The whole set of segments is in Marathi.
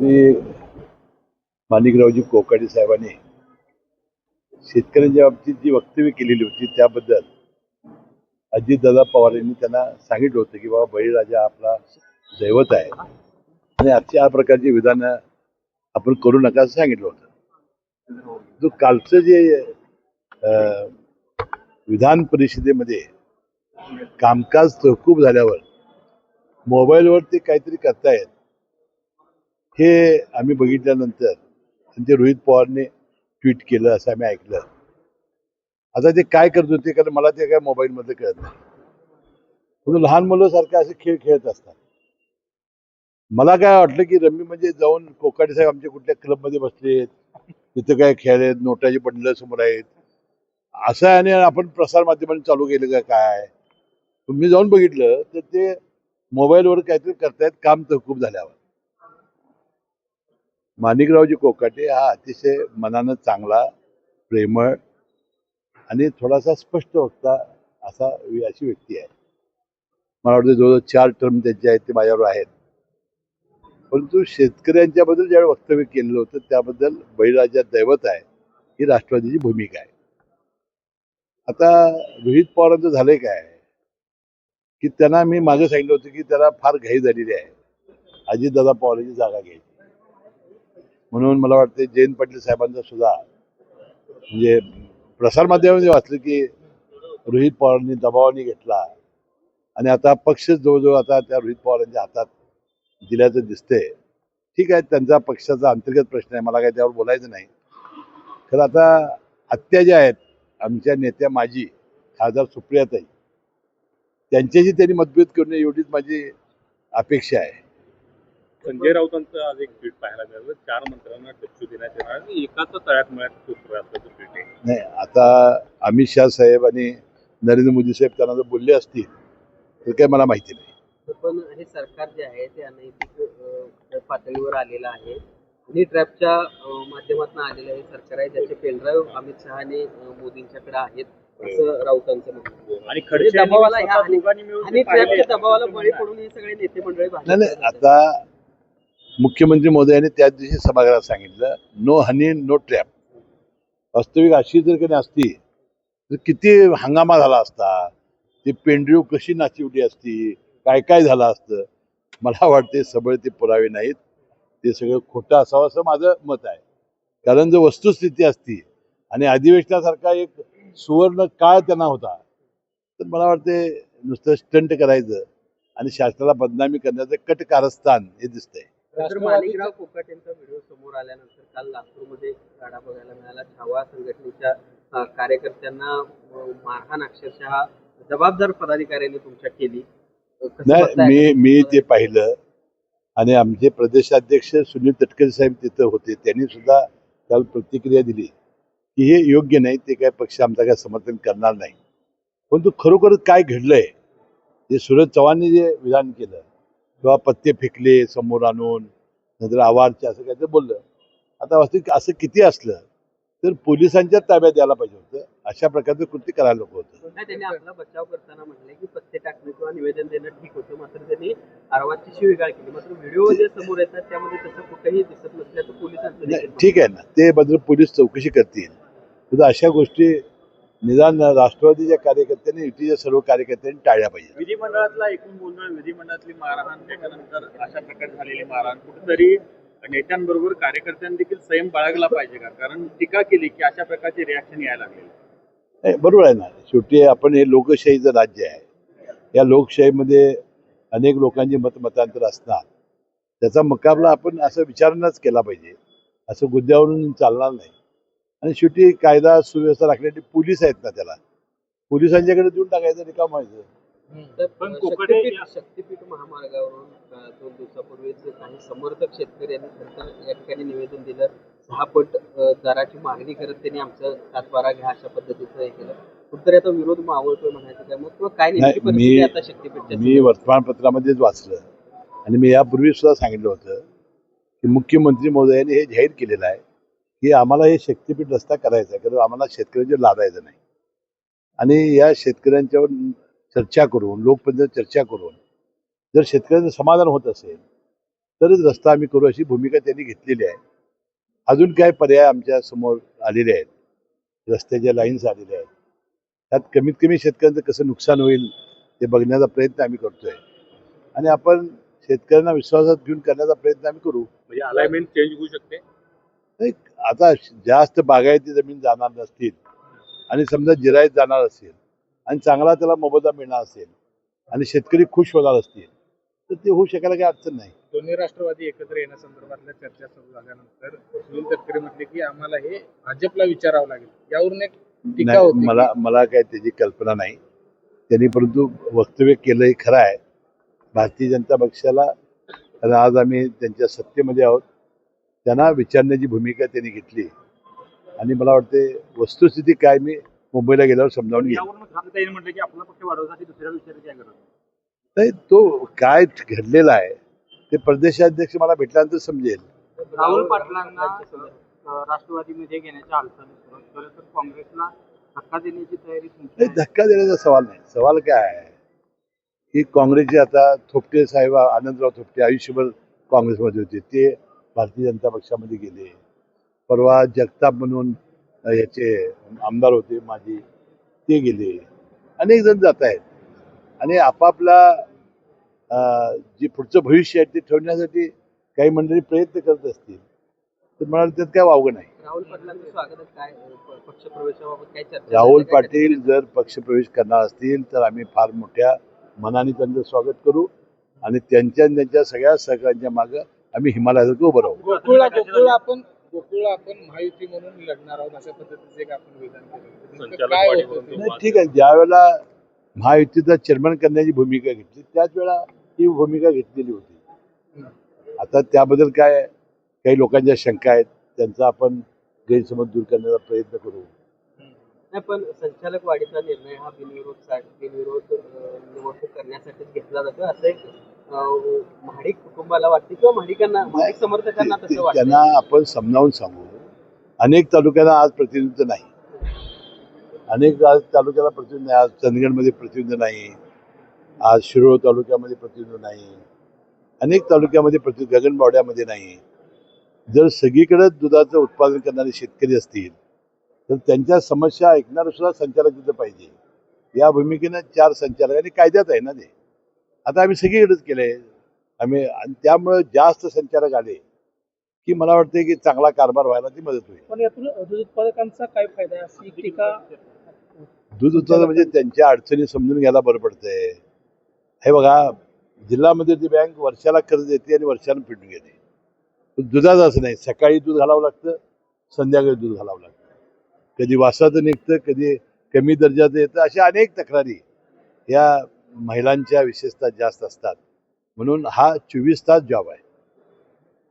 श्री माणिकरावजी कोकाटे साहेबांनी शेतकऱ्यांच्या बाबतीत जी वक्तव्य केलेली होती त्याबद्दल अजितदादा पवार यांनी त्यांना सांगितलं होतं की बाबा बळीराजा आपला दैवत आहे. आणि अशा प्रकारची विधानं आपण करू नका असं सांगितलं होतं. जो कालचं जे अं, विधान परिषदेमध्ये कामकाज तहकूब झाल्यावर मोबाईलवर ते काहीतरी करतायत हे आम्ही बघितल्यानंतर ते रोहित पवारने ट्विट केलं असं आम्ही ऐकलं. आता ते काय करत होते कारण मला ते काय मोबाईलमध्ये कळत नाही. म्हणून लहान मुलं असे खेळ खेळत असतात. मला काय वाटलं की रम्मी म्हणजे जाऊन कोकाडे साहेब आमच्या कुठल्या क्लबमध्ये बसलेत तिथं काय खेळ आहेत नोटाची बंडलं समोर आहेत. असं आणि आपण प्रसार माध्यमांनी चालू केलं का काय? मी जाऊन बघितलं तर ते मोबाईलवर काहीतरी करतायत काम तहकूब झाल्यावर. माणिकरावजी कोकाटे हा अतिशय मनानं चांगला प्रेमळ आणि थोडासा स्पष्ट वक्ता असा अशी व्यक्ती आहे. मला वाटतं जवळजवळ चार टर्म त्यांचे आहेत ते माझ्यावर आहेत. परंतु शेतकऱ्यांच्या बद्दल ज्यावेळी वक्तव्य केलेलं होतं त्याबद्दल बळीराजा दैवत आहे ही राष्ट्रवादीची भूमिका आहे. आता रोहित पवारांचं झालंय काय? की त्यांना मी मागे सांगितलं होतं की त्याला फार घाई झालेली आहे. अजितदादा पवारांची जागा घ्यायची. म्हणून मला वाटते जयंत पाटील साहेबांचा सुद्धा म्हणजे प्रसारमाध्यमामध्ये वाचलं की रोहित पवारांनी दबावाने घेतला. आणि आता पक्ष जवळजवळ आता त्या रोहित पवारांच्या हातात दिल्याचं दिसतंय. ठीक आहे त्यांचा पक्षाचा अंतर्गत प्रश्न आहे मला काही त्यावर बोलायचं नाही. खरं आता हत्या ज्या आहेत आमच्या नेत्या माझी खासदार सुप्रियाताई त्यांच्याशी त्यांनी मतभेद करणे एवढीच माझी अपेक्षा आहे. संजय राऊतांचं आज एक ट्विट पाहायला मिळालं चार मंत्र्यांना डच्चू देण्यात येणार आणि एकाच तळ्यात सूत्र असल्याचं ट्विट आहे नाही आता अमित शहा साहेब आणि नरेंद्र मोदी साहेब त्यांना जर बोलले असतील तर काय मला माहिती नाही पण हे सरकार जे आहे ते अनैतिक पातळीवर आलेलं आहे हनी ट्रॅपच्या माध्यमातून आलेलं हे सरकार आहे ज्याचे पेनड्राईव्ह अमित शहा आणि मोदींच्याकडे आहेत असं राऊतांचं म्हणणं. आणि म्हणजे खडसे दबावाला ह्या. ट्रॅपच्या दबावाला बळी पडून हे सगळे नेते मंडळी नाही. आता मुख्यमंत्री मोदयांनी त्याच दिवशी सभागृहात सांगितलं नो हनी नो ट्रॅप वास्तविक अशी जर कधी असती तर किती हंगामा झाला असता ती पेंड्रीव कशी नाचिवली असती काय काय झालं असतं मला वाटते सबळ ते पुरावे नाहीत. ते सगळं खोटं असावं असं माझं मत आहे. कारण जर वस्तुस्थिती असती आणि अधिवेशनासारखा एक सुवर्ण काळ त्यांना होता तर मला वाटते नुसतं स्टंट करायचं आणि शासनाला बदनामी करण्याचं कट कारस्थान हे दिसतंय. तर माणिकराव कोकाट यांचा व्हिडिओ समोर आल्यानंतर काल नागपूरमध्ये गाडा बघायला मिळाला. छावा संघटनेच्या कार्यकर्त्यांना मारहाण अक्षरशः जबाबदार पदाधिकाऱ्यांनी तुमच्या केली. नाही? मी मी ते पाहिलं आणि आमचे प्रदेशाध्यक्ष सुनील तटकरे साहेब तिथं होते त्यांनी सुद्धा काल प्रतिक्रिया दिली की हे योग्य नाही ते काय पक्ष आमचा काय समर्थन करणार नाही. परंतु खरोखरच काय घडलंय जे सुरज चव्हाणने जे विधान केलं किंवा पत्ते फेकले समोर आणून नंतर आवारचे असं काय ते बोललं. आता वास्तविक असं किती असलं तर पोलिसांच्या ताब्यात यायला पाहिजे होतं. अशा प्रकारचं कृत्य करायला नको होतं. नाही त्यांनी आपला बचाव करताना म्हटले की पत्ते टाकणे किंवा निवेदन देणं ठीक होतं. मात्र त्यांनी आरवाची शिवीगाळ केली. मात्र व्हिडिओ जे समोर येतात त्यामध्ये तसं कुठेही दिसत नसल्याचं पोलिसांचं ठीक आहे ना. ते बद्दल पोलीस चौकशी करतील. अशा गोष्टी निदान राष्ट्रवादीच्या कार्यकर्त्यांनी युतीच्या सर्व कार्यकर्त्यांनी टाळल्या पाहिजे विधिमंडळातला एकूण गोंधळ विधिमंडळातली मारहाण त्याच्यानंतर अशा प्रकारे झालेली मारहाण कुठेतरी नेत्यांबरोबर कार्यकर्त्यांनी देखील संयम बाळगला पाहिजे का? कारण टीका केली की अशा प्रकारचे रिॲक्शन यायला लागले. नाही बरोबर आहे ना. शेवटी आपण हे लोकशाहीचं राज्य आहे. या लोकशाहीमध्ये अनेक लोकांची मतमतांतर असणार. त्याचा मुकाबला आपण असं विचारानंच केला पाहिजे. असं गुद्द्यावरून चालणार नाही. आणि शेवटी कायदा सुव्यवस्था राखण्यासाठी पोलीस आहेत ना त्याला. पोलिसांच्याकडे देऊन टाकायचं रिकाम व्हायचं तर पण कोकणे शक्तीपीठ या- शक्तीपीठ महामार्गावरून दोन दिवसापूर्वीच काही समर्थक शेतकऱ्यांनी खरं या ठिकाणी निवेदन दिलं सहा पट दराची मागणी करत त्यांनी आमचं सातबारा घ्या अशा पद्धतीचं हे केलं. कुठतरी आता विरोध मावळतोय म्हणायचं काय मग? किंवा काय नाही, नेमकी परिस्थिती आता शक्तीपीठच्या मी वर्तमानपत्रामध्येच वाचलं. आणि मी यापूर्वी सुद्धा सांगितलं होतं की मुख्यमंत्री महोदयांनी हे जाहीर केलेलं आहे. की आम्हाला हे शक्तीपीठ रस्ता करायचा आहे कारण आम्हाला शेतकऱ्यांचे लादायचं नाही. आणि या शेतकऱ्यांच्यावर चर्चा करून लोकप्रतिनिधी चर्चा करून जर शेतकऱ्यांचं समाधान होत असेल तरच रस्ता आम्ही करू अशी भूमिका त्यांनी घेतलेली आहे. अजून काय पर्याय आमच्यासमोर आलेले आहेत? रस्त्याच्या लाईन्स आलेल्या आहेत. त्यात कमीत कमी शेतकऱ्यांचं कसं नुकसान होईल ते बघण्याचा प्रयत्न आम्ही करतोय. आणि आपण शेतकऱ्यांना विश्वासात घेऊन करण्याचा प्रयत्न आम्ही करू. म्हणजे अलाइनमेंट चेंज होऊ शकते. नाही आता जास्त बागायती जमीन जाणार नसतील आणि समजा जिरायत जाणार असेल आणि चांगला त्याला मोबदला मिळणार असेल आणि शेतकरी खुश होणार असतील तर ते होऊ शकायला काही अडचण नाही. दोन्ही राष्ट्रवादी एकत्र येण्यासंदर्भातल्या चर्चा सुरू झाल्यानंतर सुनील तटकरे म्हटले की आम्हाला हे भाजपला विचारावं लागेल. यावरून एक टीका नाही होती. मला मला काय त्याची कल्पना नाही. त्यांनी परंतु वक्तव्य केलं हे खरं आहे. भारतीय जनता पक्षाला आज आम्ही त्यांच्या सत्तेमध्ये आहोत. त्यांना विचारण्याची भूमिका त्यांनी घेतली. आणि मला वाटते वस्तुस्थिती काय मी मुंबईला गेल्यावर समजावून गरज नाही तो काय घडलेला आहे ते प्रदेशाध्यक्ष मला भेटल्यानंतर समजेल. राहुल पाटलांना राष्ट्रवादीमध्ये घेण्याच्या हालचाली सुरू. आहेत. खरं तर काँग्रेसला धक्का देण्याची तयारी तुमची नाही आहे. धक्का देण्याचा सवाल नाही. सवाल काय आहे? की काँग्रेसचे आता थोपटे साहेब आनंदराव थोपटे आयुष्यभर काँग्रेसमध्ये होते. ते भारतीय जनता पक्षामध्ये गेले. परवा जगताप म्हणून याचे आमदार होते माझे ते गेले. अनेक जण जात आहेत. आणि आपापला जे पुढचं भविष्य आहे ते ठेवण्यासाठी काही मंडळी प्रयत्न करत असतील. तर मला त्यात काय वावगं नाही. राहुल पाटील जर पक्षप्रवेश करणार असतील तर आम्ही फार मोठ्या मनाने त्यांचं स्वागत करू आणि त्यांच्या त्यांच्या सगळ्या सहकार्यांच्या मागं आम्ही हिमालयासारखं उभं राहू गोकुळला गोकुळला आपण गोकुळला आपण महायुती म्हणून लढणार आहोत अशा पद्धतीचे एक आपण विधान केलं नेमकं काय होतं ते? नाही ठीक आहे. ज्या वेळेला महायुतीचा चेअरमन करण्याची भूमिका घेतली त्याच वेळा ही भूमिका घेतलेली होती. आता त्याबद्दल काय काही लोकांच्या शंका आहेत त्यांचा आपण गैरसमज दूर करण्याचा प्रयत्न करू. नाही पण संचालक वाढीचा निर्णय हा बिनविरोध सा- बिनविरोध अं, निवडणूक करण्यासाठीच घेतला जातो असं एक महाडिक कुटुंबाला वाटते किंवा महाडिकांना महाडिक समर्थकांना तसं वाटतं? त्यांना आपण समजावून सांगू. अनेक तालुक्यांना आज प्रतिनिधित्व नाही. अनेक आज तालुक्याला प्रतिनिधी नाही. आज चंदगडमध्ये प्रतिनिधी नाही. आज शिरोळ तालुक्यामध्ये प्रतिनिधी नाही. अनेक तालुक्यामध्ये प्रति गगनबावड्यामध्ये नाही. जर सगळीकडे दुधाचं उत्पादन करणारे शेतकरी असतील तर त्यांच्या समस्या ऐकणारं सुद्धा संचालक तिथं पाहिजे. या भूमिकेनं चार संचालक आणि कायद्यात आहे ना ते? आता आम्ही सगळीकडेच केलंय. आम्ही आणि त्यामुळं जास्त संचालक आले की मला वाटतं की चांगला कारभार व्हायला ती मदत होईल. पण यातून दूध उत्पादकांचा काय फायदा आहे? अशी एक टीका दूध उत्पादन म्हणजे त्यांच्या अडचणी समजून घ्यायला बरं पडतंय. हे बघा जिल्हा मध्यवर्ती बँक वर्षाला कर्ज देते आणि वर्षाला फिटून घेते. दुधाचं असं नाही. सकाळी दूध घालावं लागतं संध्याकाळी दूध घालावं लागतं. कधी वासाचं निघतं कधी कमी दर्जाचं येतं अशा अनेक तक्रारी या महिलांच्या विशेषतः जास्त असतात. म्हणून हा चोवीस तास जॉब आहे.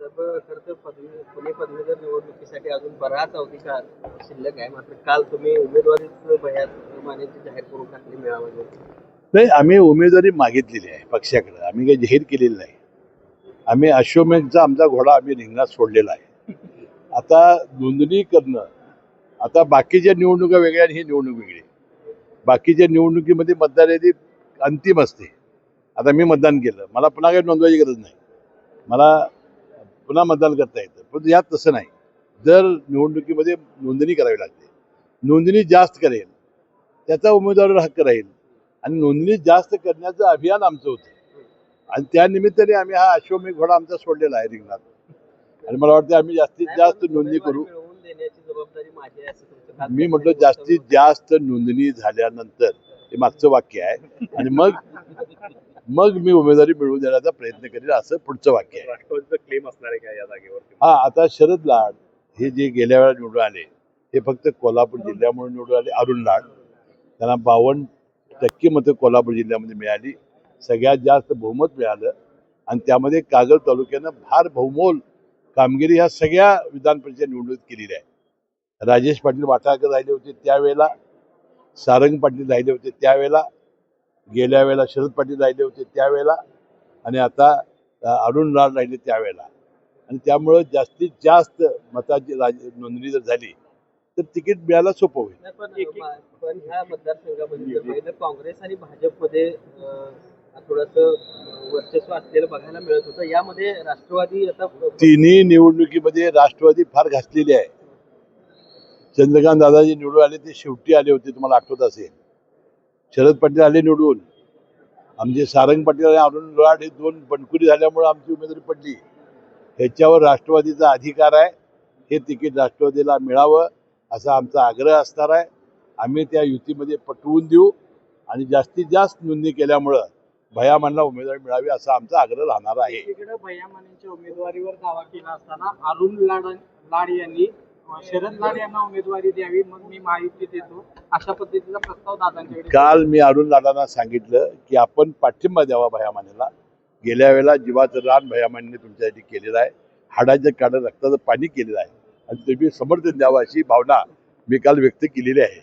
तर खरं तर पदवी पुणे पदवीधर निवडणुकीसाठी अजून बराच अवधी काळ शिल्लक आहे. मात्र काल तुम्ही उमेदवारीच बह्यात मान्यते जाहीर करून टाकली मेळाव्यावर नाही आम्ही उमेदवारी मागितलेली आहे पक्षाकडे. आम्ही काही जाहीर केलेली नाही. आम्ही अश्वमेधचा आमचा घोडा आम्ही रिंगणात सोडलेला आहे. आता नोंदणी करणं आता बाकीच्या निवडणुका वेगळ्या आणि ही निवडणूक वेगळी. बाकीच्या निवडणुकीमध्ये मतदार यादी अंतिम असते. आता मी मतदान केलं. मला पुन्हा काही नोंदवायची गरज नाही. मला पुन्हा मतदान करता येतं. पण यात तसं नाही. जर निवडणुकीमध्ये नोंदणी करावी लागते. नोंदणी जास्त करेल. त्याचा उमेदवारावर हक्क राहील. आणि नोंदणी जास्त करण्याचं अभियान आमचं होतं. आणि त्या निमित्ताने आम्ही हा अश्वमेघ घोडा आमचा सोडलेला आहे रिंगणात. आणि मला वाटतं आम्ही जास्तीत जास्त नोंदणी उमेदवारी करू मी म्हटलं जास्तीत जास्त नोंदणी झाल्यानंतर हे मागचं वाक्य आहे. आणि मग मग मी उमेदवारी मिळवून देण्याचा प्रयत्न करेल असं पुढचं वाक्य आहे. राष्ट्रवादीचा क्लेम असणार आहे का या जागेवरती हा आता शरद लाड हे जे गेल्या वेळा निवडून आले हे फक्त कोल्हापूर जिल्ह्यामुळे निवडून आले अरुण लाड. त्यांना बावन्न टक्के मतं कोल्हापूर जिल्ह्यामध्ये मिळाली. सगळ्यात जास्त बहुमत मिळालं. आणि त्यामध्ये कागल तालुक्यानं फार बहुमोल कामगिरी ह्या सगळ्या विधान परिषद निवडणुकीत केलेली आहे. राजेश पाटील वाटाळकर राहिले होते त्यावेळेला. सारंग पाटील राहिले होते त्यावेळेला गेल्या वेळेला शरद पाटील राहिले होते त्यावेळेला आणि आता अरुण लाड राहिले त्यावेळेला. आणि त्यामुळं जास्तीत जास्त मताची राज नोंदणी जर झाली तर तिकीट मिळायला सोपं होईल. पण ह्या मतदारसंघामध्ये पाहिलं काँग्रेस आणि भाजपमध्ये थोडस वर्चस्व असलेलं बघायला मिळत होतं. यामध्ये राष्ट्रवादी आता तिन्ही निवडणुकीमध्ये राष्ट्रवादी फार घासलेली आहे. चंद्रकांत दादाजी निवडून आले ते शेवटी आले होते तुम्हाला आठवत असेल. शरद पाटील आले निवडून. आमचे सारंग पाटील आणि अरुण लोहाड हे दोन बनकुरी झाल्यामुळे आमची उमेदवारी पडली. ह्याच्यावर राष्ट्रवादीचा अधिकार आहे. हे तिकीट राष्ट्रवादीला मिळावं असा आमचा आग्रह असणार आहे. आम्ही त्या युतीमध्ये पटवून देऊ आणि जास्तीत जास्त नोंदणी केल्यामुळं भयामांना उमेदवारी मिळावी असा आमचा आग्रह राहणार आहे. एकीकडे उमेदवारीवर दावा केला असताना अरुण लाड लाड यांनी शरद लाड यांना उमेदवारी द्यावी मग मी महायुतीत येतो अशा पद्धतीचा प्रस्ताव दादांच्याकडे काल मी अरुण लाडांना सांगितलं की आपण पाठिंबा द्यावा भयामानेला. गेल्या वेळेला जीवाचं रान भयामाने तुमच्यासाठी केलेलं आहे. हाडाचं काढं रक्ताचं पाणी केलेलं आहे. आणि तुम्ही समर्थन द्यावं अशी भावना मी काल व्यक्त केलेली आहे.